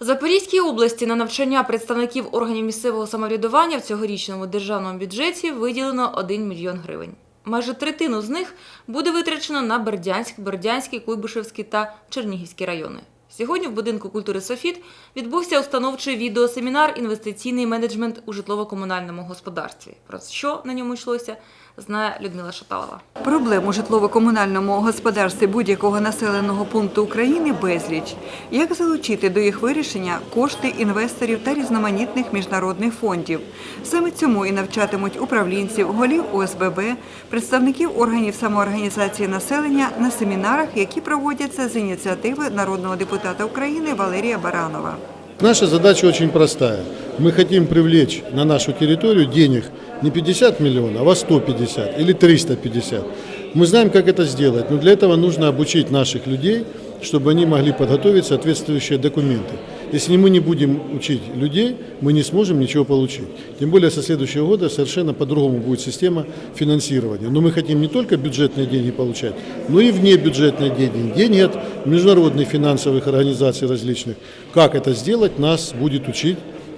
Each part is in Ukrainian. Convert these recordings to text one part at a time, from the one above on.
Запорізькій області на навчання представників органів місцевого самоврядування в цьогорічному державному бюджеті виділено 1 мільйон гривень. Майже третину з них буде витрачено на Бердянськ, Бердянський, Куйбишевський та Чернігівські райони. Сьогодні в будинку культури Софіт відбувся установчий відеосемінар Інвестиційний менеджмент у житлово-комунальному господарстві. Про що на ньому йшлося, знає Людмила Шаталова. Проблем у житлово-комунальному господарстві будь-якого населеного пункту України безліч. Як залучити до їх вирішення кошти інвесторів та різноманітних міжнародних фондів? Саме цьому і навчатимуть управлінців, голів ОСББ, представників органів самоорганізації населення на семінарах, які проводяться з ініціативи народного депутата України Валерія Баранова. Наша задача очень простая. Мы хотим привлечь на нашу территорию денег не 50 миллионов, а 150 или 350. Мы знаем, как это сделать, но для этого нужно обучить наших людей, чтобы они могли подготовить соответствующие документы. Если мы не будем учить людей, мы не сможем ничего получить. Тем более со следующего года совершенно по-другому будет система финансирования. Но мы хотим не только бюджетные деньги получать, но и внебюджетные деньги, деньги от международных финансовых организаций различных. Как это сделать, нас будет учить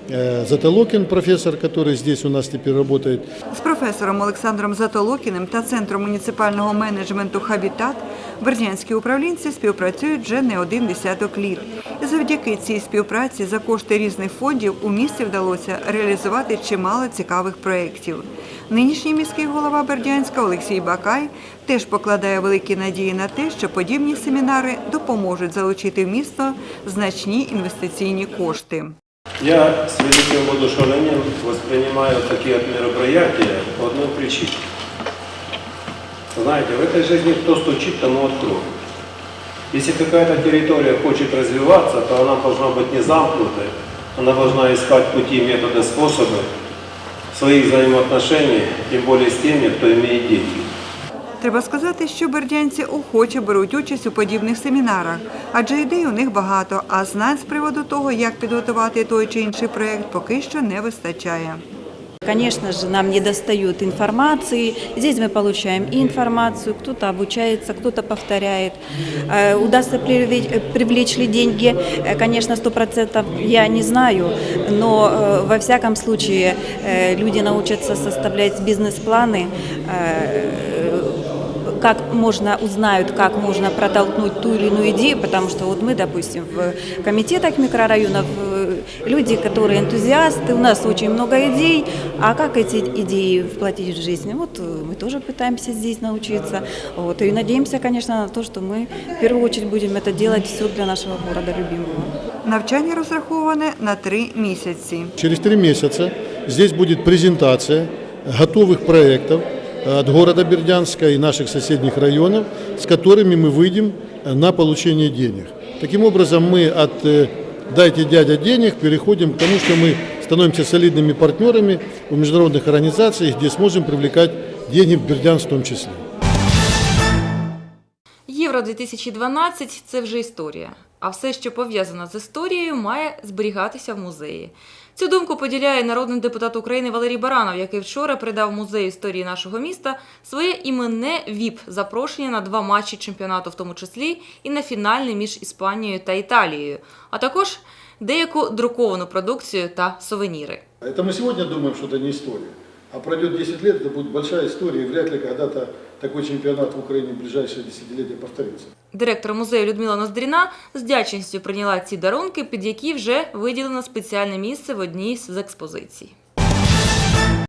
Затолокин, профессор, который здесь у нас теперь работает, З професором Олександром Затолокіним та Центром муніципального менеджменту Хабітат бердянські управлінці співпрацюють вже не один десяток літ. І завдяки цій співпраці за кошти різних фондів у місті вдалося реалізувати чимало цікавих проєктів. Нинішній міський голова Бердянська Олексій Бакай теж покладає великі надії на те, що подібні семінари допоможуть залучити в місто значні інвестиційні кошти. Я с великим воодушевлением воспринимаю такие вот мероприятия по одной причине. Знаете, в этой жизни кто стучит, тому откроют. Если какая-то территория хочет развиваться, то она должна быть не замкнутой, она должна искать пути, методы, способы своих взаимоотношений, тем более с теми, кто имеет деньги. Треба сказати, що бердянці охоче беруть участь у подібних семінарах, адже ідей у них багато, а знань з приводу того, як підготувати той чи інший проєкт, поки що не вистачає. Конечно же, нам не достает информации. Здесь мы получаем и информацию, кто-то обучается, кто-то повторяет. Э, Удастся привлечь, э, привлечь ли деньги, э, конечно, сто процентов я не знаю, но э, во всяком случае э, люди научатся составлять бизнес-планы, э, как можно узнают, как можно протолкнуть ту или иную идею, потому что вот мы, допустим, в комитетах микрорайонов э, люди, которые энтузиасты, у нас очень много идей, а как эти идеи вплотить в жизнь? Вот э, мы тоже пытаемся здесь научиться, вот, и надеемся, конечно, на то, что мы в первую очередь будем это делать все для нашего города любимого. Навчання розраховане на три місяці. Через три месяца здесь будет презентация готовых проектов от города Бердянска и наших соседних районов, с которыми мы выйдем на получение денег. Таким образом, мы от э, «дайте дядя денег» переходим к тому, что мы становимся солидными партнерами у международных организаций, где сможем привлекать деньги в Бердянск в том числе. Євро 2012 – це вже історія. А все, що пов'язано з історією, має зберігатися в музеї. Цю думку поділяє народний депутат України Валерій Баранов, який вчора придав музею історії нашого міста своє іменне ВІП запрошення на два матчі чемпіонату, в тому числі і на фінальний між Іспанією та Італією, а також деяку друковану продукцію та сувеніри. Это мы сегодня думаем, что это не история. А пройдет 10 лет, это будет большая история, и вряд ли когда-то такой чемпионат в Украине в ближайшие десятилетия повторится. Директор музею Людмила Ноздріна з вдячністю прийняла ці дарунки, під які вже виділено спеціальне місце в одній з експозицій.